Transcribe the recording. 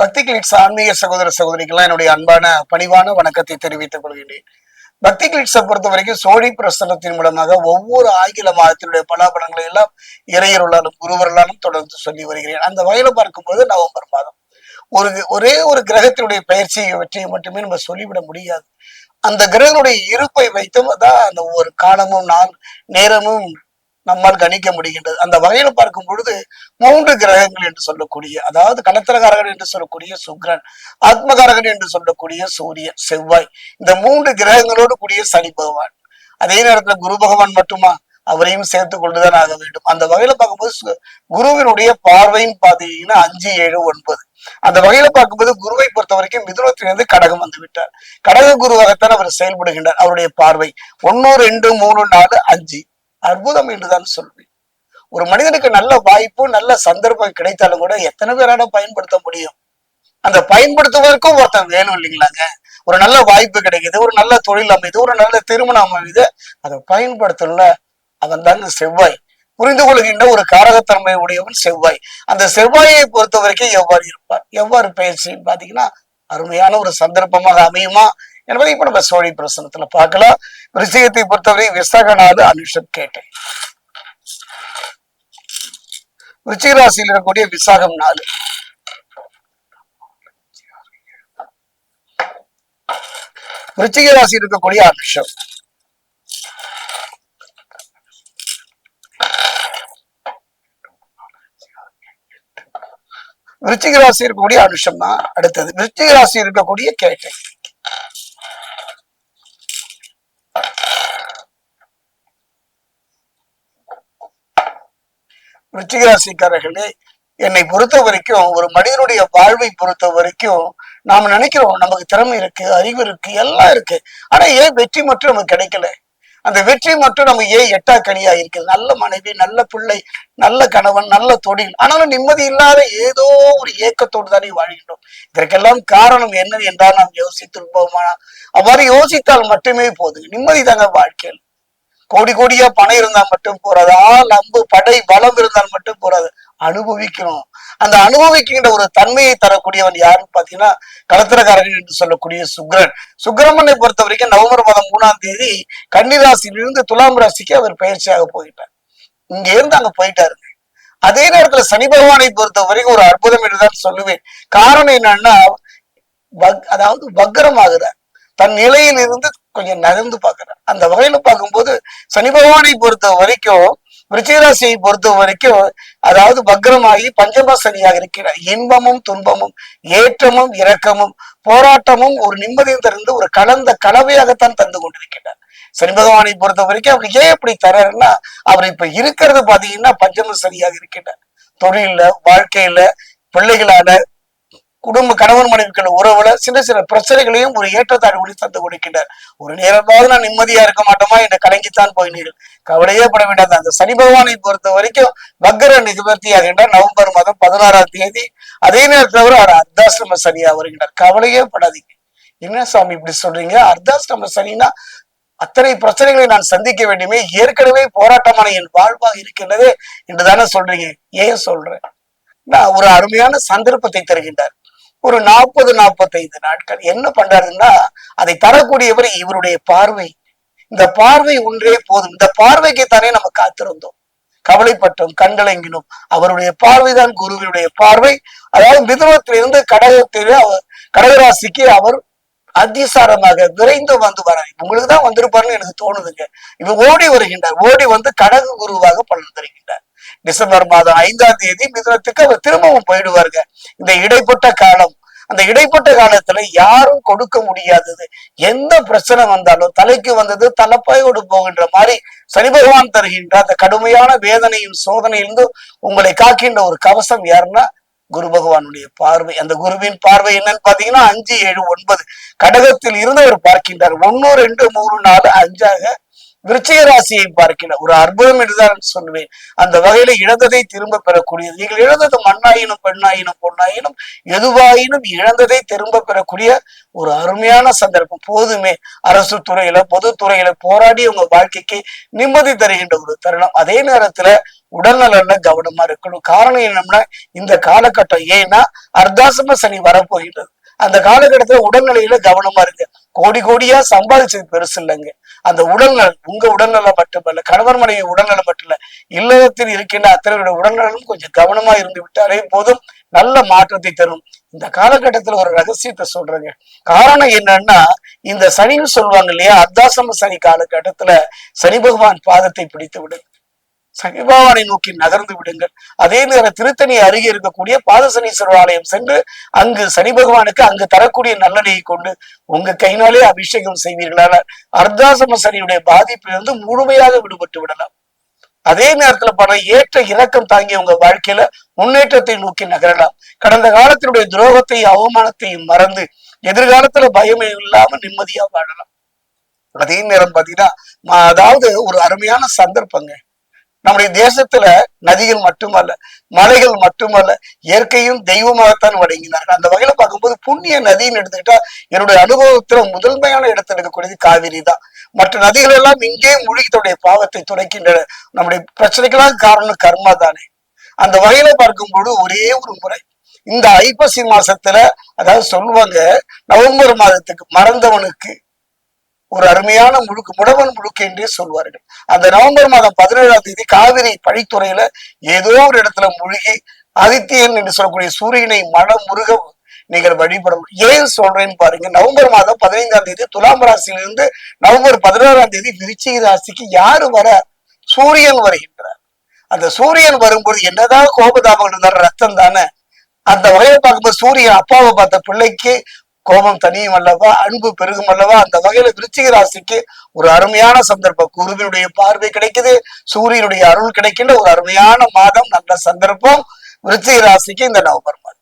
பக்தி கிளிட்ஸ் ஆன்மீக சகோதர சகோதரிக்கெல்லாம் என்னுடைய அன்பான பணிவான வணக்கத்தை தெரிவித்துக் கொள்கின்றேன். பக்தி கிளிட்ஸை பொறுத்த வரைக்கும் சோழி பிரசனத்தின் மூலமாக ஒவ்வொரு ஆங்கில மாதத்தினுடைய பலாபலங்களை எல்லாம் இறையருளாலும் குருவர்களாலும் தொடர்ந்து சொல்லி வருகிறேன். அந்த வகையில பார்க்கும்போது நவம்பர் மாதம். ஒரு ஒரே ஒரு கிரகத்தினுடைய பயிற்சியை வெற்றியை மட்டுமே நம்ம சொல்லிவிட முடியாது. அந்த கிரகனுடைய இருப்பை வைத்தும் தான் அந்த ஒவ்வொரு காலமும் நாள் நேரமும் நம்மால் கணிக்க முடிகின்றது. அந்த வகையில் பார்க்கும் பொழுது மூன்று கிரகங்கள் என்று சொல்லக்கூடிய அதாவது கலத்திரகாரகன் என்று சொல்லக்கூடிய சுக்ரன் ஆத்மகாரகன் என்று சொல்லக்கூடிய சூரியன் செவ்வாய் இந்த மூன்று கிரகங்களோடு கூடிய சனி பகவான். அதே நேரத்துல குரு பகவான் மட்டுமா? அவரையும் சேர்த்து கொண்டுதான் ஆக வேண்டும். அந்த வகையில பார்க்கும்போது சு- குருவினுடைய பார்வைன்னு பாத்தீங்கன்னா அஞ்சு ஏழு ஒன்பது. அந்த வகையில பார்க்கும்போது குருவை பொறுத்த வரைக்கும் மிதுனத்திலிருந்து கடகம் வந்து விட்டார். கடக குருவாகத்தான் அவர் செயல்படுகின்றார். அவருடைய பார்வை ஒன்னு ரெண்டு மூணு நாலு அஞ்சு. அற்புதம் என்றுதான் சொல்வேன். ஒரு மனிதனுக்கு நல்ல வாய்ப்பு நல்ல சந்தர்ப்பம் கிடைத்தாலும் கூட எத்தனை பேரால பயன்படுத்த முடியும்? அந்த பயன்படுத்துவதற்கும் ஒருத்தன் வேணும் இல்லைங்களாங்க? ஒரு நல்ல வாய்ப்பு கிடைக்குது ஒரு நல்ல தொழில் அமைது ஒரு நல்ல திருமணம் அமைது அதை பயன்படுத்தல அவன் தாங்க செவ்வாய். புரிந்து கொள்கின்ற ஒரு காரகத்தன்மை உடையவன் செவ்வாய். அந்த செவ்வாயை பொறுத்த வரைக்கும் எவ்வாறு இருப்பார்? எவ்வாறு பயிற்சி பாத்தீங்கன்னா அருமையான ஒரு சந்தர்ப்பமாக அமையுமா? என்பதை இப்ப நம்ம சோழி பிரசனத்துல பார்க்கலாம். விருச்சிகத்தை பொறுத்தவரை விசாக அனுஷம் கேட்டேன். விருச்சிக ராசியில் இருக்கக்கூடிய விசாகம் நாலு. விருச்சிக ராசி இருக்கக்கூடிய அனுஷம். விருச்சிக ராசி இருக்கக்கூடிய அனுஷம் தான் அடுத்தது. விருச்சிக ராசி இருக்கக்கூடிய கேட்டை விருச்சிக ராசிக்காரர்களே என்னை பொறுத்த வரைக்கும் ஒரு மனிதனுடைய வாழ்வை பொறுத்த வரைக்கும் நாம நினைக்கிறோம் நமக்கு திறமை இருக்கு அறிவு இருக்கு எல்லாம் இருக்கு. ஆனா ஏன் வெற்றி மட்டும் நமக்கு கிடைக்கல? அந்த வெற்றி மட்டும் நம்ம ஏன் எட்டா கனியா இருக்குது நல்ல மனைவி நல்ல பிள்ளை நல்ல கணவன் நல்ல தொழில். ஆனாலும் நிம்மதி இல்லாத ஏதோ ஒரு ஏக்கத்தோடு தானே வாழ்கின்றோம். இதற்கெல்லாம் காரணம் என்ன என்றால் நாம் யோசித்திருப்போமா? அவ்வாறு யோசித்தால் மட்டுமே போதும். நிம்மதி தாங்க வாழ்க்கையில். கோடி கோடியா பணம் இருந்தால் மட்டும் போறாது. ஆள் அம்பு படை பலம் இருந்தால் மட்டும் போறாது. அனுபவிக்கணும். அந்த அனுபவிக்கின்ற ஒரு தன்மையை தரக்கூடியவன் யாருன்னு பாத்தீங்கன்னா கலத்திரக்காரர்கள் என்று சொல்லக்கூடிய சுக்கிரன் சுக்கிரமனை பொறுத்த வரைக்கும் நவம்பர் மாதம் மூணாம் தேதி கன்னிராசியிலிருந்து துலாம் ராசிக்கு அவர் பயிற்சியாக போயிட்டார். இங்க இருந்து அங்க போயிட்டாருங்க. அதே நேரத்துல சனி பகவானை பொறுத்த வரைக்கும் ஒரு அற்புதம் என்றுதான் சொல்லுவேன். காரணம் என்னன்னா வக்- அதாவது வக்ரமாகிறார். தன் நிலையில் இருந்து கொஞ்சம் நகர்ந்து பாக்குறேன் அந்த வகையில பார்க்கும்போது சனி பகவானை பொறுத்த வரைக்கும் விருச்சிகராசியை பொறுத்த வரைக்கும் அதாவது பக்ரமாகி பஞ்சம சனியாக இருக்கிறார். இன்பமும் துன்பமும் ஏற்றமும் இரக்கமும் போராட்டமும் ஒரு நிம்மதியும் திறந்து ஒரு கலந்த கலவையாகத்தான் தந்து கொண்டிருக்கிறார் சனி பகவானை பொறுத்த வரைக்கும் அவர் ஏன் இப்படி தர்றாருன்னா அவர் இப்ப இருக்கிறது பாத்தீங்கன்னா பஞ்சம சனியாக இருக்கின்றார். தொழில்ல வாழ்க்கையில பிள்ளைகளால குடும்ப கணவன் மனைவிகள் உறவுல சின்ன சின்ன பிரச்சனைகளையும் ஒரு ஏற்றத்தாழ்வுகளை தந்து கொடுக்கின்றார் ஒரு நேரமாவது நான் நிம்மதியா இருக்க மாட்டோமா? என்று கலங்கித்தான் போயினீர்கள் கவலையே பட வேண்டாம். அந்த சனி பகவானை பொறுத்த வரைக்கும் வக்கர நிவர்த்தியாகின்றார் நவம்பர் மாதம் பதினாறாம் தேதி. அதே நேரத்தில் அவர் அர்த்தாசிரம சனியா வருகின்றார் கவலையே படாதீங்க. என்ன சாமி இப்படி சொல்றீங்க? அர்த்தாசிரம சனினா அத்தனை பிரச்சனைகளை நான் சந்திக்க வேண்டுமே. ஏற்கனவே போராட்டமான என் வாழ்வாக இருக்கின்றதே என்று தானே சொல்றீங்க. ஏன் சொல்றேன்? நான் ஒரு அருமையான சந்தர்ப்பத்தை தருகின்றார். ஒரு நாற்பது நாற்பத்தைந்து நாட்கள். என்ன பண்றாருன்னா அதை தரக்கூடியவர் இவருடைய பார்வை. இந்த பார்வை ஒன்றே போதும். இந்த பார்வைக்கு தானே நம்ம காத்திருந்தோம். கவலைப்பட்டோம் கண்கலங்கினோம். அவருடைய பார்வைதான் குருவினுடைய பார்வை. அதாவது மிதுனத்திலிருந்து கடகத்திலே அவர் கடகராசிக்கு அவர் அத்திசாரமாக விரைந்து வந்து வரார் உங்களுக்கு தான் வந்திருப்பாருன்னு எனக்கு தோணுதுங்க. இவர் ஓடி வருகின்றார். ஓடி வந்து கடகு குருவாக பலன் தருகின்றார். டிசம்பர் மாதம் ஐந்தாம் தேதி மிதனத்துக்கு அவர் திரும்பவும் போயிடுவாருங்க. இந்த இடைப்பட்ட காலம் அந்த இடைப்பட்ட காலத்துல யாரும் கொடுக்க முடியாதது. எந்த பிரச்சனை வந்தாலும் தலைக்கு வந்தது தலைப்பாயோடு போகின்ற மாதிரி சனி பகவான் தருகின்ற அந்த கடுமையான வேதனையும் சோதனையிலிருந்து உங்களை காக்கின்ற ஒரு கவசம் யாருன்னா குரு பகவானுடைய பார்வை. அந்த குருவின் பார்வை என்னன்னு பாத்தீங்கன்னா அஞ்சு ஏழு ஒன்பது. கடகத்தில் இருந்து அவர் பார்க்கின்றார். ஒன்னு ரெண்டு மூணு நாலு அஞ்சாக விருச்சிக ராசியை பார்க்கிற ஒரு அற்புதம் என்றுதான் சொல்லுவேன் அந்த வகையில இழந்ததை திரும்ப பெறக்கூடியது. நீங்கள் இழந்தது மண்ணாயினும் பெண்ணாயினும் பொண்ணாயினும் எதுவாயினும் இழந்ததை திரும்ப பெறக்கூடிய ஒரு அருமையான சந்தர்ப்பம். போதுமே. அரசு துறையில பொதுத்துறையில போராடி உங்க வாழ்க்கைக்கு நிம்மதி தருகின்ற ஒரு தருணம். அதே நேரத்துல உடல்நலன்ல கவனமா இருக்கணும். காரணம் என்னம்னா இந்த காலகட்டம் ஏன்னா அர்த்தாசம சனி வரப்போகின்றது. அந்த காலகட்டத்துல உடல்நிலையில கவனமா இருக்கு. கோடி கோடியா சம்பாதிச்சது பெருசு இல்லைங்க. அந்த உடல்நலம் உங்க உடல்நலம் மட்டுமல்ல கணவர் மனைவி உடல்நலம் மட்டும் இல்ல இல்லத்தில் இருக்கின்ற அத்தனை உடல்நலம் கொஞ்சம் கவனமா இருந்து விட்டாலே போதும். நல்ல மாற்றத்தை தரும். இந்த காலகட்டத்துல ஒரு ரகசியத்தை சொல்றேங்க. காரணம் என்னன்னா இந்த சனின்னு சொல்லுவாங்க இல்லையா அர்த்தாசம சனி காலகட்டத்துல சனி பகவான் பாதத்தை பிடித்து விடுது சனிபாவனை நோக்கி நகர்ந்து விடுங்கள். அதே நேரம் திருத்தணி அருகே இருக்கக்கூடிய பாதசனீஸ்வரர் ஆலயம் சென்று அங்கு சனி பகவானுக்கு அங்கு தரக்கூடிய நல்லடையை கொண்டு உங்க கையினாலே அபிஷேகம் செய்வீர்களான அர்த்தாசம சனியுடைய பாதிப்பிலிருந்து முழுமையாக விடுபட்டு விடலாம். அதே நேரத்துல பல ஏற்ற இறக்கம் தாங்கிய உங்க வாழ்க்கையில முன்னேற்றத்தை நோக்கி நகரலாம். கடந்த காலத்தினுடைய துரோகத்தையும் அவமானத்தையும் மறந்து எதிர்காலத்துல பயமே இல்லாம நிம்மதியா வாழலாம். அதே நேரம் பாத்தீங்கன்னா அதாவது ஒரு அருமையான சந்தர்ப்பங்க. நம்முடைய தேசத்துல நதிகள் மட்டுமல்ல மலைகள் மட்டுமல்ல இயற்கையும் தெய்வமாகத்தான் வழங்கினார்கள் அந்த வகையில பார்க்கும்போது புண்ணிய நதின்னு எடுத்துக்கிட்டா என்னுடைய அனுபவத்துல முதன்மையான இடத்துல இருக்கக்கூடியது காவிரி தான். மற்ற நதிகள் எல்லாம் இங்கே மூழ்கி தன்னுடைய பாவத்தை துடைக்கின்றன நம்முடைய பிரச்சனைக்கெல்லாம் காரணம் கர்மா தானே. அந்த வகையில பார்க்கும்போது ஒரே ஒரு முறை இந்த ஐப்பசி மாசத்துல அதாவது சொல்லுவாங்க நவம்பர் மாதத்துக்கு மறந்தவனுக்கு ஒரு அருமையான முழுக்கு முடவன் முழுக்கு என்றே சொல்வார்கள். அந்த நவம்பர் மாதம் பதினேழாம் தேதி காவிரி பழித்துறையில ஏதோ ஒரு இடத்துல முழுகி ஆதித்யன் என்று சொல்லக்கூடிய சூரியனை மனம் முருக நீங்கள் வழிபடணும் ஏன் சொல்றேன்னு பாருங்க நவம்பர் மாதம் பதினைந்தாம் தேதி துலாம் ராசியிலிருந்து நவம்பர் பதினோராம் தேதி விருச்சிக ராசிக்கு யாரு வர சூரியன் வருகின்றார்? அந்த சூரியன் வரும்போது என்னதான் கோபதாபம் இருந்தாலும் ரத்தம் தானே. அந்த வகையை பார்க்கும்போது சூரியன் அப்பாவை பார்த்த பிள்ளைக்கு கோபம் தனியும் அல்லவா அன்பு பெருகும் அல்லவா? அந்த வகையில விருச்சிக ராசிக்கு ஒரு அருமையான சந்தர்ப்பம். குருவினுடைய பார்வை கிடைக்குது சூரியனுடைய அருள் கிடைக்கின்ற ஒரு அருமையான மாதம். நல்ல சந்தர்ப்பம். விருச்சிக ராசிக்கு இந்த நவம்பர் மாதம்.